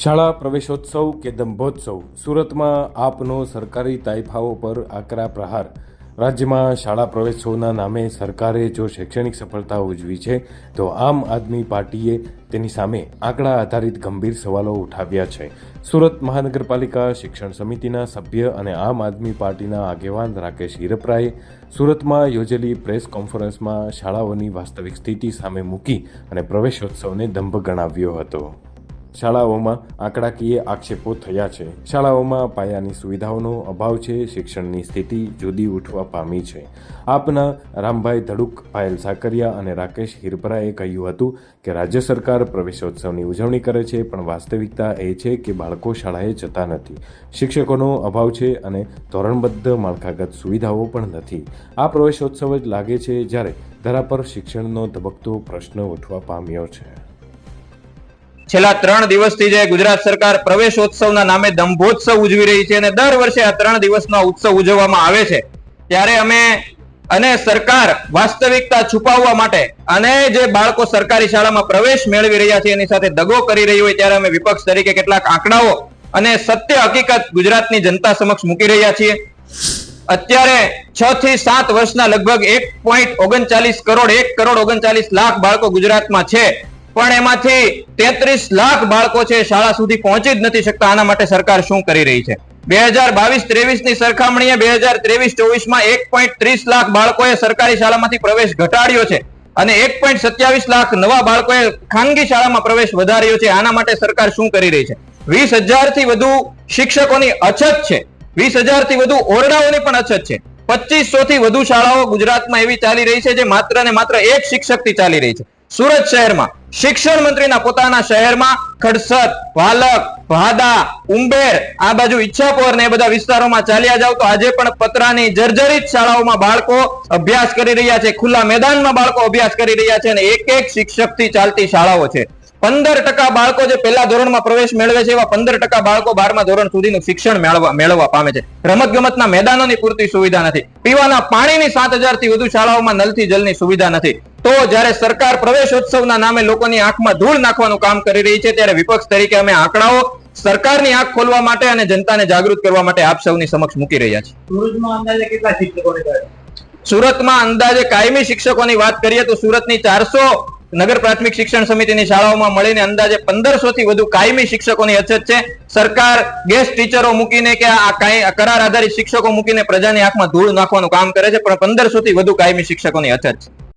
શાળા પ્રવેશોત્સવ કે દંભોત્સવ? સુરતમાં આપનો સરકારી તાઇફાઓ પર આકરા પ્રહાર. રાજ્યમાં શાળા પ્રવેશોના નામે સરકારે જો શૈક્ષણિક સફળતા ઉજવી છે, તો આમ આદમી પાર્ટીએ તેની સામે આંકડા આધારિત ગંભીર સવાલો ઉઠાવ્યા છે. સુરત મહાનગરપાલિકા શિક્ષણ સમિતિના સભ્ય અને આમ આદમી પાર્ટીના આગેવાન રાકેશ હિરપરાએ સુરતમાં યોજેલી પ્રેસ કોન્ફરન્સમાં શાળાઓની વાસ્તવિક સ્થિતિ સામે મૂકી અને પ્રવેશોત્સવને દંભ ગણાવ્યો હતો. શાળાઓમાં આંકડાકીય આક્ષેપો થયા છે. શાળાઓમાં પાયાની સુવિધાઓનો અભાવ છે, શિક્ષણની સ્થિતિ જુદી ઉઠવા પામી છે. આપના રામભાઈ ધડુક, પાયલ સાકરિયા અને રાકેશ હિરપરાએ કહ્યું હતું કે રાજ્ય સરકાર પ્રવેશોત્સવની ઉજવણી કરે છે, પણ વાસ્તવિકતા એ છે કે બાળકો શાળાએ જતા નથી. શિક્ષકોનો અભાવ છે અને ધોરણબદ્ધ માળખાગત સુવિધાઓ પણ નથી. આ પ્રવેશોત્સવ જ લાગે છે જ્યારે ધરા પર શિક્ષણનો ધબકતો પ્રશ્ન ઉઠવા પામ્યો છે. છેલ્લા ત્રણ દિવસથી જે ગુજરાત સરકાર પ્રવેશોત્સવના નામે દંભોત્સવ ઉજવી રહી છે અને દર વર્ષે આ ત્રણ દિવસનો ઉત્સવ ઉજવવામાં આવે છે. ત્યારે અમે અને સરકાર વાસ્તવિકતા છુપાવવા માટે અને જે બાળકો સરકારી શાળામાં પ્રવેશ મેળવી રહ્યા છે એની સાથે દગો કરી રહી હોય ત્યારે અમે વિપક્ષ તરીકે કેટલાક આંકડાઓ અને સત્ય હકીકત ગુજરાતની જનતા સમક્ષ મૂકી રહ્યા છીએ. અત્યારે છ થી સાત વર્ષના લગભગ એક પોઈન્ટ ઓગણચાલીસ કરોડ, એક કરોડ ઓગણચાલીસ લાખ બાળકો ગુજરાતમાં છે. પણ એમાંથી તેત્રીસ લાખ બાળકો છે શાળા સુધી પહોંચી જ નથી શકતા. આના માટે સરકાર શું કરી રહી છે? બે હજાર બાવીસ ત્રેવીસની સરખામણીએ બે હજાર ત્રેવીસ ચોવીસમાં એક પોઈન્ટ ત્રીસ લાખ બાળકોએ સરકારી શાળામાંથી પ્રવેશ ઘટાડ્યો છે અને એક પોઈન્ટ સત્યાવીસ લાખ નવા બાળકોએ ખાનગી શાળામાં પ્રવેશ વધાર્યો છે. આના માટે સરકાર શું કરી રહી છે? વીસ હજારથી વધુ શિક્ષકોની અછત છે. વીસ હજારથી વધુ ઓરડાઓની પણ અછત છે. પચીસો થી વધુ શાળાઓ ગુજરાતમાં એવી ચાલી રહી છે જે માત્ર ને માત્ર એક શિક્ષકથી ચાલી રહી છે. સુરત શહેરમાં. શિક્ષણ મંત્રીના પોતાના શહેરમાં ખડસત વાલક ભાદા ઉંબેર, આ બાજુ ઈચ્છાપોર ને બધા વિસ્તારોમાં ચાલ્યા જાવ તો આજે પણ પતરાની જર્જરિત શાળાઓમાં બાળકો અભ્યાસ કરી રહ્યા છે. ખુલ્લા મેદાનમાં બાળકો અભ્યાસ કરી રહ્યા છે અને એક એક શિક્ષકથી ચાલતી શાળાઓ છે. પંદર ટકા બાળકો જે પહેલા ધોરણમાં પ્રવેશ મેળવે છે એવા પંદર ટકા બાળકો બારમા ધોરણ સુધીનું શિક્ષણ મેળવવા મેળવવા પામે છે. રમત ગમતના મેદાનોની પૂરતી સુવિધા નથી. પીવાના પાણીની સાતથી વધુ શાળાઓમાં નલથી જલની સુવિધા નથી. તો જ્યારે સરકાર પ્રવેશોત્સવના નામે લોકોની આંખમાં ધૂળ નાખવાનું કામ કરી રહી છે ત્યારે વિપક્ષ તરીકે અમે આંકડાઓ સરકારની આંખ ખોલવા માટે અને જનતાને જાગૃત કરવા માટે આપ સૌની સમક્ષ મૂકી રહ્યા છીએ. સુરતમાં અંદાજે કાયમી શિક્ષકોની વાત કરીએ તો સુરતની ચારસો નગર પ્રાથમિક શિક્ષણ સમિતિની શાળાઓમાં મળીને અંદાજે પંદરસો થી વધુ કાયમી શિક્ષકોની અછત છે. સરકાર ગેસ્ટ ટીચરો મૂકીને કે આ કાંઈ કરાર આધારિત શિક્ષકો મૂકીને પ્રજાની આંખમાં ધૂળ નાખવાનું કામ કરે છે પણ પંદરસો થી વધુ કાયમી શિક્ષકોની અછત છે.